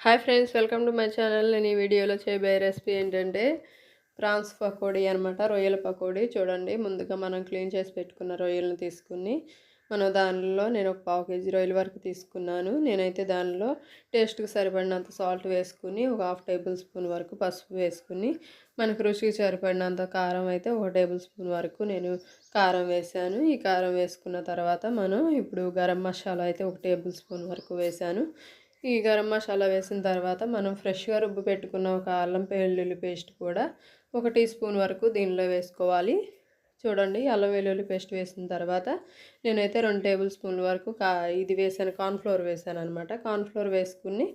Hi friends welcome to my channel. నేను ఈ వీడియోలో చేయబోయే రెసిపీ ఏంటంటే ప్రాన్స్ పకోడీ అనమాట రొయ్యల పకోడీ. చూడండి ముందుగా మనం క్లీన్ చేసి పెట్టుకున్న రొయ్యలను తీసుకుని మనం దానిలో నేను ఒక పావు కేజీ రొయ్యల వరకు తీసుకున్నాను. నేనైతే దానిలో టేస్ట్కి సరిపడినంత సాల్ట్ వేసుకుని ఒక హాఫ్ టేబుల్ స్పూన్ వరకు పసుపు వేసుకుని మనకు రుచికి సరిపడినంత కారం అయితే ఒక టేబుల్ స్పూన్ వరకు నేను కారం వేసాను. ఈ కారం వేసుకున్న తర్వాత మనం ఇప్పుడు గరం మసాలా అయితే ఒక టేబుల్ స్పూన్ వరకు వేసాను. ఈ గరం మసాలా వేసిన తర్వాత మనం ఫ్రెష్గా రుబ్బు పెట్టుకున్న ఒక అల్లం వెల్లుల్లి పేస్ట్ కూడా ఒక టీ స్పూన్ వరకు దీనిలో వేసుకోవాలి. చూడండి అల్లం వెల్లుల్లి పేస్ట్ వేసిన తర్వాత నేనైతే రెండు టేబుల్ స్పూన్ల వరకు కా ఇది వేసాను కార్న్ఫ్లోర్ వేసాను అనమాట కార్న్ఫ్లోర్ వేసుకుని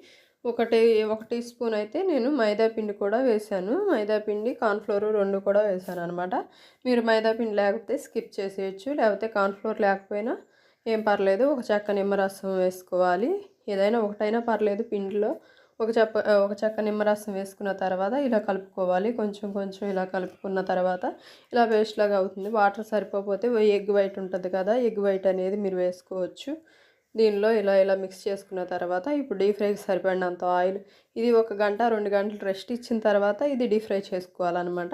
ఒకటి ఒక టీ స్పూన్ అయితే నేను మైదాపిండి కూడా వేసాను. మైదాపిండి కార్న్ఫ్లోర్ రెండు కూడా వేసాను అనమాట మీరు మైదాపిండి లేకపోతే స్కిప్ చేసేయచ్చు. లేకపోతే కార్న్ఫ్లోర్ లేకపోయినా ఏం పర్లేదు ఒక చెక్క నిమ్మరసం వేసుకోవాలి. ఏదైనా ఒకటైనా పర్లేదు పిండిలో. ఒక చెప్ప ఒక చెక్క నిమ్మరసం వేసుకున్న తర్వాత ఇలా కలుపుకోవాలి. కొంచెం కొంచెం ఇలా కలుపుకున్న తర్వాత ఇలా పేస్ట్ లాగా అవుతుంది. వాటర్ సరిపోతే ఎగ్ వైట్ ఉంటుంది కదా ఎగ్ వైట్ అనేది మీరు వేసుకోవచ్చు. దీనిలో ఇలా ఇలా మిక్స్ చేసుకున్న తర్వాత ఇప్పుడు డీప్ ఫ్రైకి సరిపడినంత ఆయిల్ ఇది ఒక గంట రెండు గంటలు రెస్ట్ ఇచ్చిన తర్వాత ఇది డీప్ ఫ్రై చేసుకోవాలన్నమాట.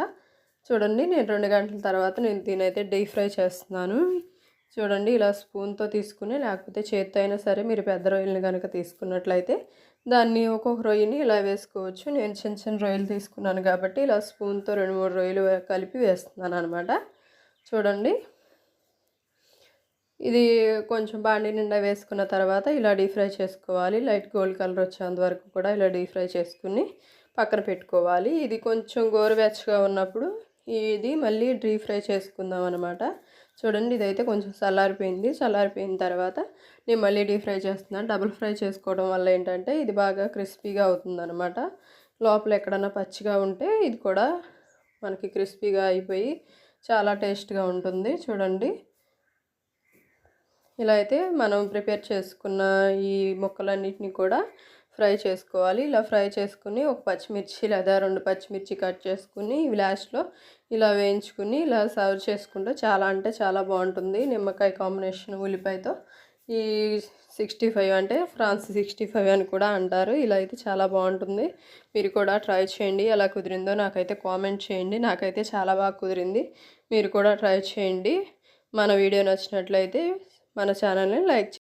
చూడండి నేను రెండు గంటల తర్వాత నేను దీనైతే డీప్ ఫ్రై చేస్తున్నాను. చూడండి ఇలా స్పూన్తో తీసుకుని లేకపోతే చేత్తో అయినా సరే మీరు పెద్ద రొయ్యలను కనుక తీసుకున్నట్లయితే దాన్ని ఒక్కొక్క రొయ్యని ఇలా వేసుకోవచ్చు. నేను చిన్న చిన్న రొయ్యలు తీసుకున్నాను కాబట్టి ఇలా స్పూన్తో రెండు మూడు రొయ్యలు కలిపి వేస్తున్నాను అనమాట చూడండి. ఇది కొంచెం బాండి నిండా వేసుకున్న తర్వాత ఇలా డీప్ ఫ్రై చేసుకోవాలి. లైట్ గోల్డ్ కలర్ వచ్చేంత వరకు కూడా ఇలా డీప్ ఫ్రై చేసుకుని పక్కన పెట్టుకోవాలి. ఇది కొంచెం గోరువెచ్చగా ఉన్నప్పుడు ఇది మళ్ళీ డీప్ ఫ్రై చేసుకుందాం అనమాట చూడండి ఇదైతే కొంచెం చల్లారిపోయింది చల్లారిపోయిన తర్వాత నేను మళ్ళీ డీప్ ఫ్రై చేస్తున్నాను. డబుల్ ఫ్రై చేసుకోవడం వల్ల ఏంటంటే ఇది బాగా క్రిస్పీగా అవుతుందన్నమాట. లోపల ఎక్కడన్నా పచ్చిగా ఉంటే ఇది కూడా మనకి క్రిస్పీగా అయిపోయి చాలా టేస్ట్గా ఉంటుంది. చూడండి. ఇలా అయితే మనం ప్రిపేర్ చేసుకున్న ఈ ముక్కలన్నిటిని కూడా ఫ్రై చేసుకోవాలి. ఇలా ఫ్రై చేసుకుని ఒక పచ్చిమిర్చి లేదా రెండు పచ్చిమిర్చి కట్ చేసుకుని లాస్ట్లో ఇలా వేయించుకుని ఇలా సర్వ్ చేసుకుంటే చాలా అంటే చాలా బాగుంటుంది. నిమ్మకాయ కాంబినేషన్ ఉల్లిపాయతో. ఈ సిక్స్టీ ఫైవ్ అంటే ఫ్రాన్స్ సిక్స్టీ ఫైవ్ అని కూడా అంటారు. ఇలా అయితే చాలా బాగుంటుంది. మీరు కూడా ట్రై చేయండి. ఎలా కుదిరిందో నాకైతే కామెంట్ చేయండి. నాకైతే చాలా బాగా కుదిరింది. మీరు కూడా ట్రై చేయండి. మన వీడియో నచ్చినట్లయితే మన ఛానల్ని లైక్